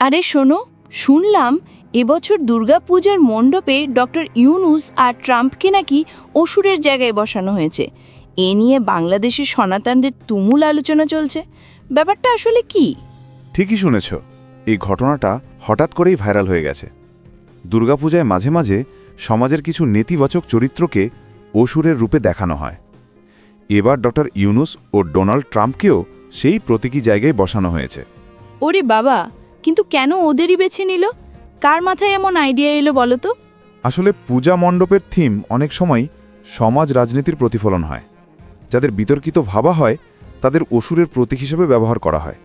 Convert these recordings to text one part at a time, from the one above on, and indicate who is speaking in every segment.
Speaker 1: আরে শোনো শুনলাম এবছর দুর্গাপূজার মণ্ডপে ডক্টর ইউনুস আর ট্রাম্পকে নাকি অসুরের জায়গায় বসানো হয়েছে। এ নিয়ে বাংলাদেশের সনাতনদের তুমুল আলোচনা চলছে। ব্যাপারটা আসলে কি?
Speaker 2: ঠিকই শুনেছ এই ঘটনাটা হঠাৎ করেই ভাইরাল হয়ে গেছে। দুর্গাপূজায় মাঝে মাঝে সমাজের কিছু নেতিবাচক চরিত্রকে অসুরের রূপে দেখানো হয়। এবার ডক্টর ইউনুস ও ডোনাল্ড ট্রাম্পকেও সেই প্রতীকী জায়গায় বসানো হয়েছে।
Speaker 1: ওরে বাবা কিন্তু কেন ওদেরই বেছে নিল? কার মাথায় এমন আইডিয়া এলো বলো তো?
Speaker 2: আসলে পূজা মণ্ডপের থিম অনেক সময় সমাজ রাজনীতির প্রতিফলন হয়। যাদের বিতর্কিত ভাবা হয় তাদের অসুরের প্রতীক হিসেবে ব্যবহার করা হয়।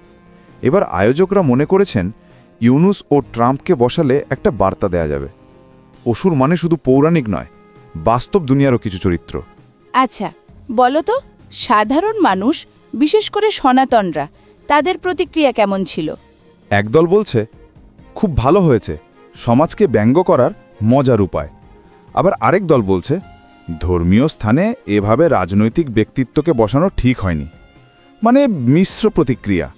Speaker 2: এবার আয়োজকরা মনে করেছেন ইউনুস ও ট্রাম্পকে বসালে একটা বার্তা দেয়া যাবে। অসুর মানে শুধু পৌরাণিক নয় বাস্তব দুনিয়ারও কিছু চরিত্র।
Speaker 1: আচ্ছা বলো তো সাধারণ মানুষ বিশেষ করে সনাতনরা তাদের প্রতিক্রিয়া কেমন ছিল?
Speaker 2: একদল বলছে খুব ভালো হয়েছে সমাজকে ব্যঙ্গ করার মজার উপায়। আবার আরেক দল বলছে ধর্মীয় স্থানে এভাবে রাজনৈতিক ব্যক্তিত্বকে বসানো ঠিক হয়নি। মানে মিশ্র প্রতিক্রিয়া।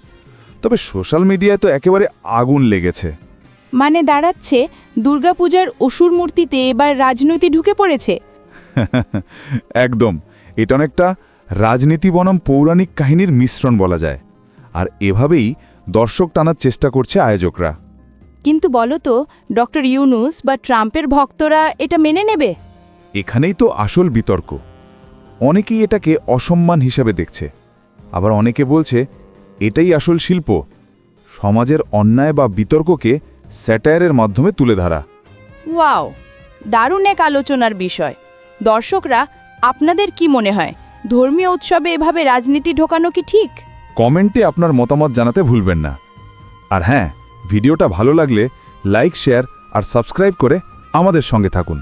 Speaker 2: তবে সোশ্যাল মিডিয়ায় তো একেবারে আগুন লেগেছে।
Speaker 1: মানে দাঁড়াচ্ছে দুর্গাপূজার অসুর মূর্তিতে এবার রাজনীতি ঢুকে পড়েছে?
Speaker 2: একদম এটা অনেকটা রাজনীতি বনাম পৌরাণিক কাহিনীর মিশ্রণ বলা যায়। আর এভাবেই দর্শক টানার চেষ্টা করছে আয়োজকরা।
Speaker 1: কিন্তু বলো তো ডক্টর ইউনুস বা ট্রাম্পের ভক্তরা এটা মেনে নেবে?
Speaker 2: এখানেই তো আসল বিতর্ক। অনেকেই এটাকে অসম্মান হিসাবে দেখছে। আবার অনেকে বলছে এটাই আসল শিল্প। সমাজের অন্যায় বা বিতর্ককে স্যাটায়ারের মাধ্যমে তুলে ধরা।
Speaker 1: ওয়াও দারুণ এক আলোচনার বিষয়। দর্শকরা আপনাদের কি মনে হয় ধর্মীয় উৎসবে এভাবে রাজনীতি ঢোকানো কি ঠিক?
Speaker 2: কমেন্টে আপনার মতামত জানাতে ভুলবেন না। আর হ্যাঁ ভিডিওটা ভালো লাগলে লাইক, শেয়ার আর সাবস্ক্রাইব করে আমাদের সঙ্গে থাকুন।